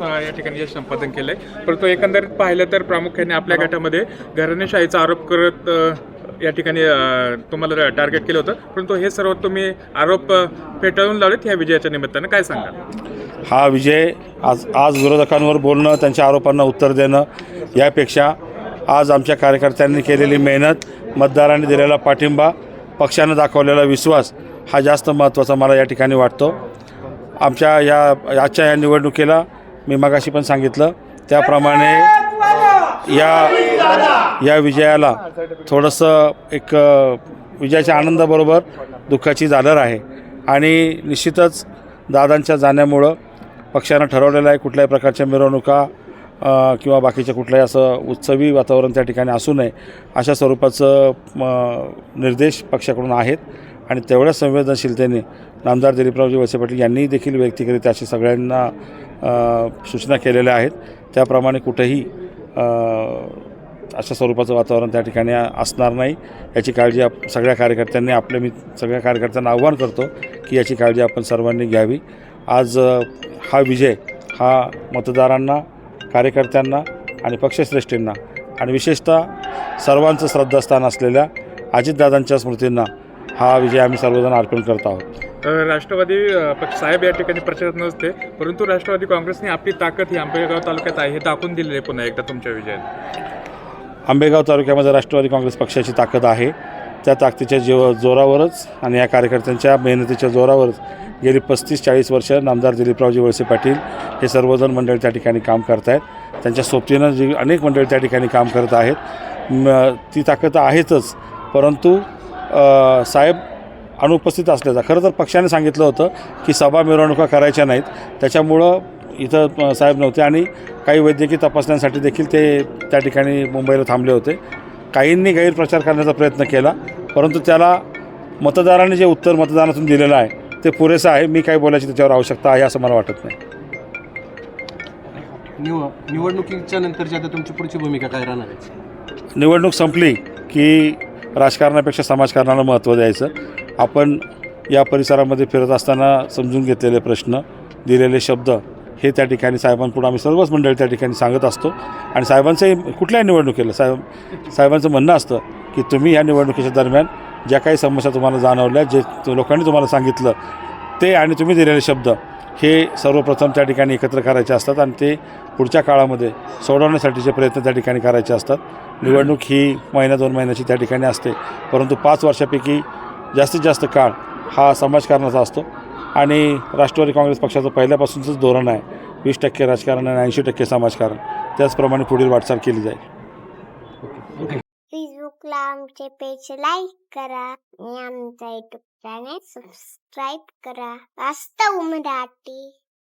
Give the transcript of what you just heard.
या ठिकाणी जे संपादन केलंय. परंतु एकंदरीत पाहिलं तर प्रामुख्याने आपल्या गटामध्ये घराणेशाहीचा आरोप करत या ठिकाणी तुम्हाला टार्गेट केलं होतं. परंतु हे सर्व तुम्ही आरोप फेटाळून लावलेत ह्या विजयाच्या निमित्तानं. काय सांगाल? हा विजय आज आज विरोधकांवर बोलणं त्यांच्या आरोपांना उत्तर देणं यापेक्षा आज आमच्या कार्यकर्त्यांनी केलेली मेहनत मतदारांनी दिलेला पाठिंबा पक्षानं दाखवलेला विश्वास हा जास्त महत्त्वाचा मला या ठिकाणी वाटतो. आमच्या या आजच्या या निवडणुकीला मी मगाशी पण सांगितलं त्याप्रमाणे या या विजयाला थोडंसं एक विजयाच्या आनंदाबरोबर दुःखाची झालर आहे. आणि निश्चितच दादांच्या जाण्यामुळं पक्षानं ठरवलेलं आहे कुठल्याही प्रकारच्या मिरवणुका किंवा बाकीच्या कुठल्याही असं उत्सवी वातावरण त्या ठिकाणी असू नये अशा स्वरूपाचं म, निर्देश पक्षाकडून आहेत. आणि तेवढ्या संवेदनशीलतेने नामदार दिलीपरावजी वळसे पाटील यांनी देखील व्यक्तिगत अशी सगळ्यांना सूचना केलेल्या आहेत. त्याप्रमाणे कुठेही अशा स्वरूपाचं वातावरण त्या ठिकाणी असणार नाही. याची काळजी आप सगळ्या कार्यकर्त्यांनी आपले मी सगळ्या कार्यकर्त्यांना आव्हान करतो की याची काळजी आपण सर्वांनी घ्यावी. आज हा विजय हा मतदारांना कार्यकर्त्यांना आणि पक्षश्रेष्ठींना आणि विशेषतः सर्वांचं श्रद्धास्थान असलेल्या अजितदादांच्या स्मृतींना हा विजय आम्ही सर्वजण अर्पण करत आहोत. अ, राष्ट्रवादी अ, पक्ष साहेब या ठिकाणी प्रचारात नसते परंतु राष्ट्रवादी काँग्रेसने आपली ताकद ही आंबेगाव तालुक्यात आहे हे दाखवून दिलेली आहे पुन्हा एकदा तुमच्या विजयात आंबेगाव तालुक्यामध्ये राष्ट्रवादी काँग्रेस पक्षाची ताकद आहे. त्या ताकदीच्या जीव जोरावरच आणि या कार्यकर्त्यांच्या मेहनतीच्या जोरावरच गेली पस्तीस चाळीस वर्ष नामदार दिलीपरावजी वळसे पाटील हे सर्वजण मंडळी त्या ठिकाणी काम करत आहेत त्यांच्या सोबतीनं जी अनेक मंडळी त्या ठिकाणी काम करत आहेत. म, ती ताकद आहेतच परंतु साहेब अनुपस्थित असल्याचा. खरं तर पक्षाने सांगितलं होतं की सभा मिरवणुका करायच्या नाहीत. त्याच्यामुळं इथं साहेब नव्हते आणि काही वैद्यकीय तपासण्यांसाठी देखील ते त्या ठिकाणी मुंबईला थांबले होते. काहींनी गैरप्रचार करण्याचा प्रयत्न केला परंतु त्याला मतदारांनी जे उत्तर मतदानातून दिलेलं आहे ते पुरेसं आहे. मी काही बोलायची त्याच्यावर आवश्यकता आहे असं मला वाटत नाही. निव निवडणुकीच्या नंतरची आता तुमची पुढची भूमिका काय राहणार आहे? निवडणूक संपली की राजकारणापेक्षा समाजकारणाला महत्त्व द्यायचं. आपण या परिसरामध्ये फिरत असताना समजून घेतलेले प्रश्न दिलेले शब्द हे त्या ठिकाणी साहेबांपुढं आम्ही सर्वच मंडळी त्या ठिकाणी सांगत असतो. आणि साहेबांचंही कुठल्याही निवडणुकीला साहेब साहेबांचं म्हणणं असतं की तुम्ही या निवडणुकीच्या दरम्यान ज्या काही समस्या तुम्हाला जाणवल्या जे लोकांनी तुम्हाला सांगितलं ते आणि तुम्ही दिलेले शब्द हे सर्वप्रथम त्या ठिकाणी एकत्र करायचे असतात आणि ते पुढच्या काळामध्ये सोडवण्यासाठीचे प्रयत्न त्या ठिकाणी करायचे असतात निवडणूक ही महिना दोन महिन्याची त्या ठिकाणी असते. परंतु पाच वर्षापैकी जास्तीत जास्त काळ हा समाजकारणाचा असतो. आणि राष्ट्रवादी काँग्रेस पक्षाचं पहिल्यापासूनचंच धोरण आहे. वीस टक्के राजकारण आणि ऐंशी टक्के समाजकारण. त्याचप्रमाणे पुढील वाटचाल केली जाईल. फेसबुकला आमचे पेज लाईक करा आणि आमचा युट्यूब चॅनेल सबस्क्राईब करा. वास्तव मराठी.